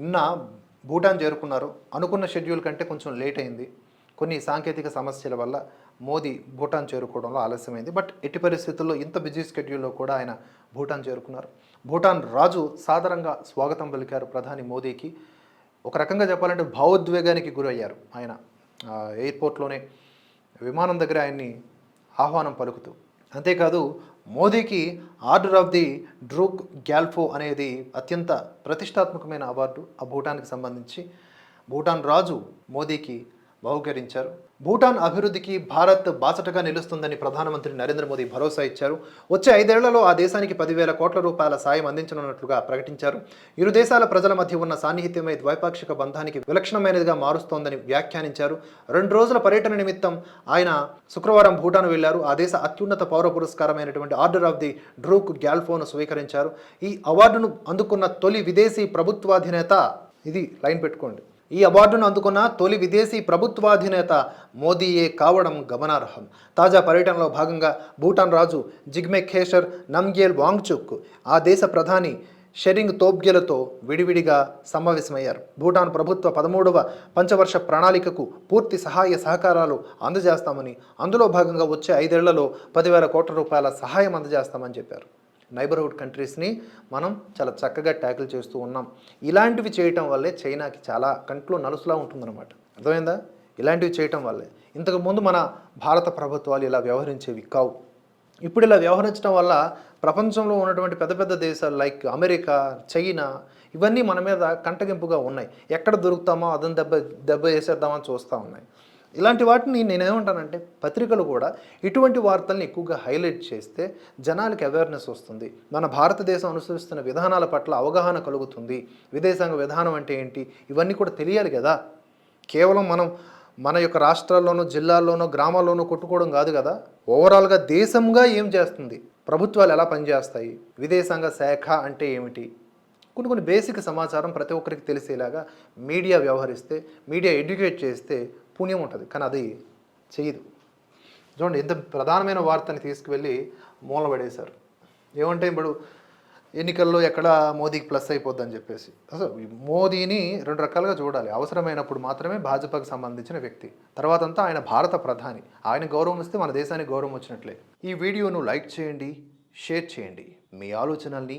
నిన్న భూటాన్ చేరుకున్నారు. అనుకున్న షెడ్యూల్ కంటే కొంచెం లేట్ అయింది. కొన్ని సాంకేతిక సమస్యల వల్ల మోదీ భూటాన్ చేరుకోవడంలో ఆలస్యమైంది. బట్ ఎట్టి పరిస్థితుల్లో ఇంత బిజీ స్కెడ్యూల్లో కూడా ఆయన భూటాన్ చేరుకున్నారు. భూటాన్ రాజు సాధారణంగా స్వాగతం పలికారు ప్రధాని మోదీకి. ఒక రకంగా చెప్పాలంటే భావోద్వేగానికి గురయ్యారు ఆయన. ఎయిర్పోర్ట్లోనే విమానం దగ్గర ఆయన్ని ఆహ్వానం పలుకుతూ. అంతేకాదు మోదీకి order of the Druk Gyalpo అనేది అత్యంత ప్రతిష్టాత్మకమైన అవార్డు ఆ భూటాన్కి సంబంధించి. భూటాన్ రాజు మోదీకి బహుకరించారు. భూటాన్ అభివృద్ధికి భారత్ బాసటగా నిలుస్తుందని ప్రధానమంత్రి నరేంద్ర మోదీ భరోసా ఇచ్చారు. వచ్చే ఐదేళ్ళలో ఆ దేశానికి పదివేల కోట్ల రూపాయల సాయం అందించనున్నట్లుగా ప్రకటించారు. ఇరు దేశాల ప్రజల మధ్య ఉన్న సాన్నిహిత్యమే ద్వైపాక్షిక బంధానికి విలక్షణమైనదిగా మారుస్తోందని వ్యాఖ్యానించారు. రెండు రోజుల పర్యటన నిమిత్తం ఆయన శుక్రవారం భూటాన్ వెళ్ళారు. ఆ దేశ అత్యున్నత పౌర పురస్కారమైనటువంటి ఆర్డర్ ఆఫ్ ది డ్రూక్ గ్యాల్ఫోను స్వీకరించారు. ఈ అవార్డును అందుకున్న తొలి విదేశీ ప్రభుత్వాధినేత ఇది లైన్ పెట్టుకోండి. ఈ అవార్డును అందుకున్న తొలి విదేశీ ప్రభుత్వాధినేత మోదీయే కావడం గమనార్హం. తాజా పర్యటనలో భాగంగా భూటాన్ రాజు జిగ్మే ఖేషర్ నమ్గేల్ వాంగ్చుక్ ఆ దేశ ప్రధాని షెరింగ్ తోబ్గెలతో విడివిడిగా సమావేశమయ్యారు. భూటాన్ ప్రభుత్వ పదమూడవ పంచవర్ష ప్రణాళికకు పూర్తి సహాయ సహకారాలు అందజేస్తామని అందులో భాగంగా వచ్చే ఐదేళ్ళలో పదివేల కోట్ల రూపాయల సహాయం అందజేస్తామని చెప్పారు. నైబర్హుడ్ కంట్రీస్ని మనం చాలా చక్కగా ట్యాకిల్ చేస్తూ ఉన్నాం. ఇలాంటివి చేయటం వల్లే చైనాకి చాలా కంట్లో నలుసులా ఉంటుందన్నమాట. అర్థమైందా? ఇలాంటివి చేయటం వల్లే. ఇంతకుముందు మన భారత ప్రభుత్వాలు ఇలా వ్యవహరించేవి కావు. ఇప్పుడు ఇలా వ్యవహరించడం వల్ల ప్రపంచంలో ఉన్నటువంటి పెద్ద పెద్ద దేశాలు లైక్ అమెరికా చైనా ఇవన్నీ మన మీద కంటగింపుగా ఉన్నాయి. ఎక్కడ దొరుకుతామో అదని దెబ్బ దెబ్బ వేసేద్దామని చూస్తూ ఉన్నాయి. ఇలాంటి వాటిని నేనేమంటానంటే పత్రికలు కూడా ఇటువంటి వార్తల్ని ఎక్కువగా హైలైట్ చేస్తే జనాలకి అవేర్నెస్ వస్తుంది. మన భారతదేశం అనుసరిస్తున్న విధానాల పట్ల అవగాహన కలుగుతుంది. విదేశాంగ విధానం అంటే ఏంటి? ఇవన్నీ కూడా తెలియాలి కదా. కేవలం మనం మన యొక్క రాష్ట్రాల్లోనూ జిల్లాల్లోనూ గ్రామాల్లోనూ కొట్టుకోవడం కాదు కదా. ఓవరాల్గా దేశంగా ఏం చేస్తుంది? ప్రభుత్వాలు ఎలా పనిచేస్తాయి? విదేశాంగ శాఖ అంటే ఏమిటి? కొన్ని కొన్ని బేసిక్ సమాచారం ప్రతి ఒక్కరికి తెలిసేలాగా మీడియా వ్యవహరిస్తే మీడియా ఎడ్యుకేట్ చేస్తే పుణ్యం ఉంటుంది కానీ అది చేయదు. చూడండి ఎంత ప్రధానమైన వార్తని తీసుకువెళ్ళి మూలపడేశారు ఏమంటే ఇప్పుడు ఎన్నికల్లో ఎక్కడ మోదీకి ప్లస్ అయిపోద్దని చెప్పేసి. అసలు మోదీని రెండు రకాలుగా చూడాలి. అవసరమైనప్పుడు మాత్రమే భాజపాకు సంబంధించిన వ్యక్తి తర్వాత అంతా ఆయన భారత ప్రధాని. ఆయన గౌరవం ఇస్తే మన దేశానికి గౌరవం వచ్చినట్లే. ఈ వీడియోను లైక్ చేయండి షేర్ చేయండి. మీ ఆలోచనల్ని